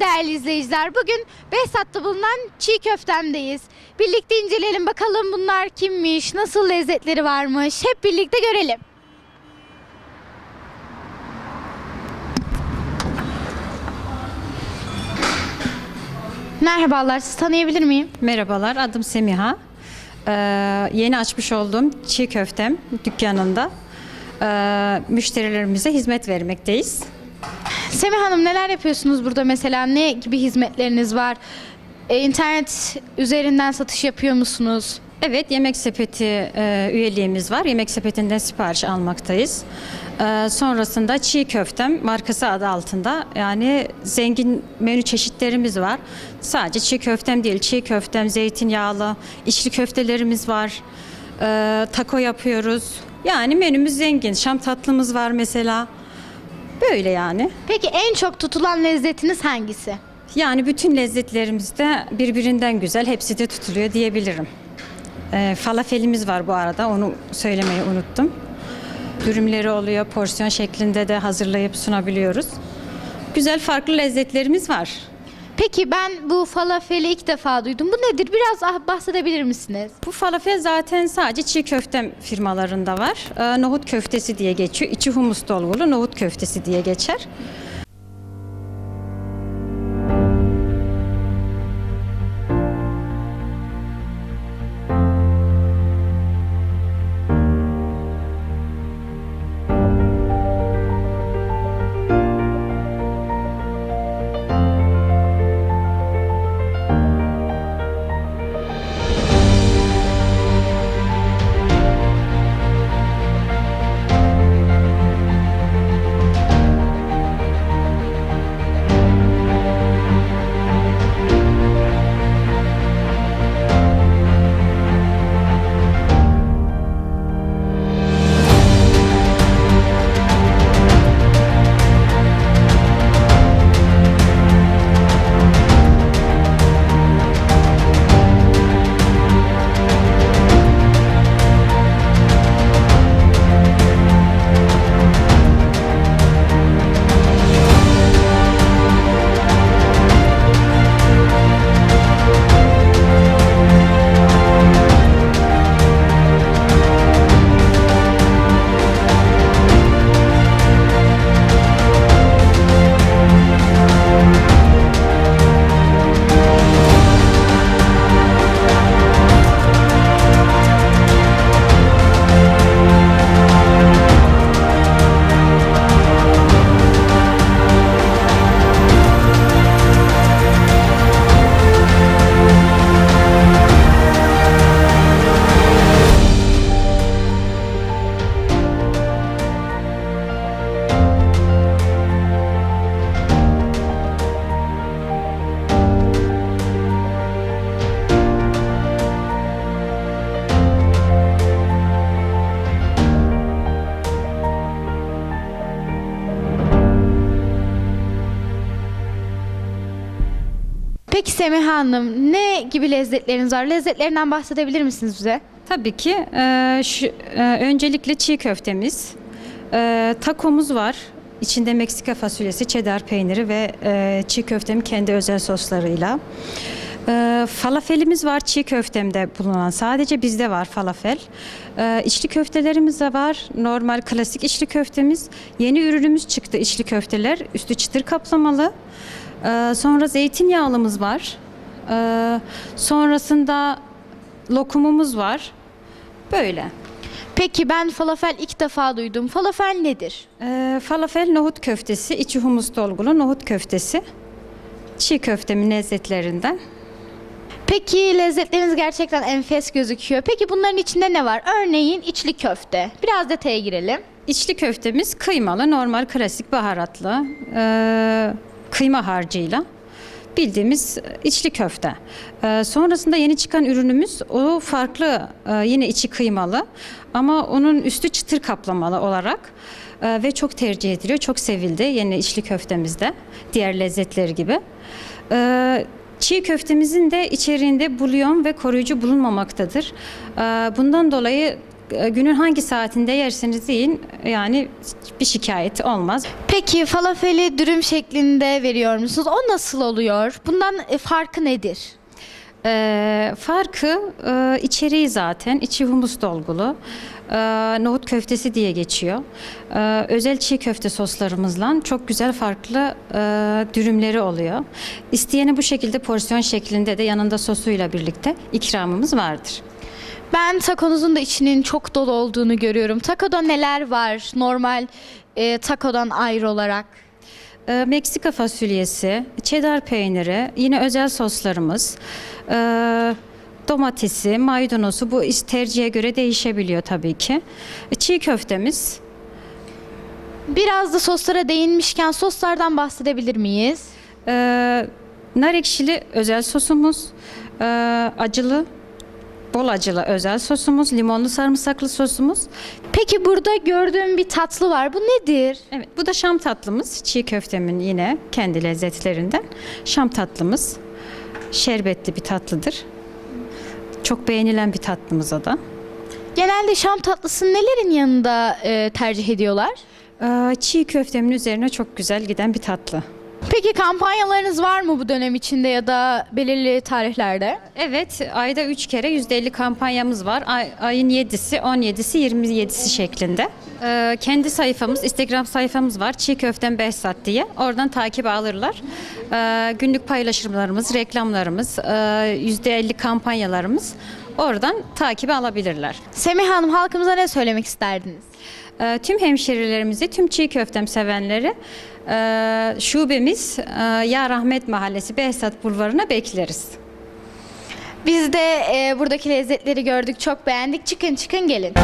değerli izleyiciler. Bugün Behzat'ta bulunan çiğ köftemdeyiz. Birlikte inceleyelim bakalım bunlar kimmiş, nasıl lezzetleri varmış. Hep birlikte görelim. Merhabalar, sizi tanıyabilir miyim? Merhabalar, adım Semiha. Ee, yeni açmış olduğum çiğ köftem dükkanında ee, müşterilerimize hizmet vermekteyiz. Semih Hanım neler yapıyorsunuz burada mesela? Ne gibi hizmetleriniz var? Ee, internet üzerinden satış yapıyor musunuz? Evet, Yemek Sepeti e, üyeliğimiz var. Yemek Sepeti'nden sipariş almaktayız. Ee, sonrasında çiğ köftem markası adı altında yani zengin menü çeşitlerimiz var. Sadece çiğ köftem değil, çiğ köftem, zeytinyağlı, içli köftelerimiz var. Ee, taco yapıyoruz. Yani menümüz zengin. Şam tatlımız var mesela. Böyle yani. Peki en çok tutulan lezzetiniz hangisi? Yani bütün lezzetlerimiz de birbirinden güzel. Hepsi de tutuluyor diyebilirim. Ee, falafelimiz var bu arada. Onu söylemeyi unuttum. Dürümleri oluyor. Porsiyon şeklinde de hazırlayıp sunabiliyoruz. Güzel farklı lezzetlerimiz var. Peki ben bu falafeli ilk defa duydum. Bu nedir? Biraz ah- bahsedebilir misiniz? Bu falafel zaten sadece çiğ köftem firmalarında var. Ee, nohut köftesi diye geçiyor. İçi humus dolgulu nohut köftesi diye geçer. Peki Semiha Hanım ne gibi lezzetleriniz var? Lezzetlerinden bahsedebilir misiniz bize? Tabii ki. Ee, şu, e, öncelikle çiğ köftemiz, e, takomuz var. İçinde Meksika fasulyesi, cheddar peyniri ve e, çiğ köftemin kendi özel soslarıyla. E, falafelimiz var çiğ köftemde bulunan. Sadece bizde var falafel. E, içli köftelerimiz de var. Normal klasik içli köftemiz. Yeni ürünümüz çıktı içli köfteler. Üstü çıtır kaplamalı. E, sonra zeytinyağlımız var. E, sonrasında lokumumuz var. Böyle. Peki ben falafel ilk defa duydum. Falafel nedir? Ee, falafel nohut köftesi, içi humus dolgulu nohut köftesi. Çiğ köftemin lezzetlerinden. Peki lezzetleriniz gerçekten enfes gözüküyor. Peki bunların içinde ne var? Örneğin içli köfte. Biraz detaya girelim. İçli köftemiz kıymalı, normal klasik baharatlı, ee, kıyma harcıyla bildiğimiz içli köfte. Ee, sonrasında yeni çıkan ürünümüz o farklı e, yine içi kıymalı ama onun üstü çıtır kaplamalı olarak e, ve çok tercih ediliyor, çok sevildi yeni içli köftemizde diğer lezzetleri gibi. Ee, Çiğ köftemizin de içeriğinde bulyon ve koruyucu bulunmamaktadır. Ee, Bundan dolayı e, günün hangi saatinde yerseniz yiyin yani bir şikayet olmaz. Peki falafeli dürüm şeklinde veriyor musunuz? O nasıl oluyor? Bundan e, farkı nedir? Ee, farkı e, içeriği zaten. içi humus dolgulu. Ee, nohut köftesi diye geçiyor. Ee, özel çiğ köfte soslarımızla çok güzel farklı e, dürümleri oluyor. İsteyene bu şekilde porsiyon şeklinde de yanında sosuyla birlikte ikramımız vardır. Ben takonuzun da içinin çok dolu olduğunu görüyorum. Takoda neler var normal e, takodan ayrı olarak? Ee, Meksika fasulyesi, cheddar peyniri, yine özel soslarımız, ee, domatesi, maydanozu bu is- tercihe göre değişebiliyor tabii ki. Çiğ köftemiz, Biraz da soslara değinmişken soslardan bahsedebilir miyiz? Ee, nar ekşili özel sosumuz, ee, acılı, bol acılı özel sosumuz, limonlu sarımsaklı sosumuz. Peki burada gördüğüm bir tatlı var. Bu nedir? Evet, bu da şam tatlımız. Çiğ köftemin yine kendi lezzetlerinden. Şam tatlımız. Şerbetli bir tatlıdır. Çok beğenilen bir tatlımız o da. Genelde Şam tatlısını nelerin yanında e, tercih ediyorlar? Ee, çiğ köftemin üzerine çok güzel giden bir tatlı. Peki kampanyalarınız var mı bu dönem içinde ya da belirli tarihlerde? Evet, ayda 3 kere %50 kampanyamız var. Ay, ayın 7'si, 17'si, 27'si şeklinde. Ee, kendi sayfamız, Instagram sayfamız var. Çiğ köften Behzat diye. Oradan takip alırlar. Ee, günlük paylaşımlarımız, reklamlarımız, e, %50 kampanyalarımız oradan takip alabilirler. Semih Hanım halkımıza ne söylemek isterdiniz? Ee, tüm hemşerilerimizi, tüm çiğ köftem sevenleri e, şubemiz e, Ya Rahmet Mahallesi Behzat Bulvarı'na bekleriz. Biz de e, buradaki lezzetleri gördük, çok beğendik. Çıkın çıkın gelin.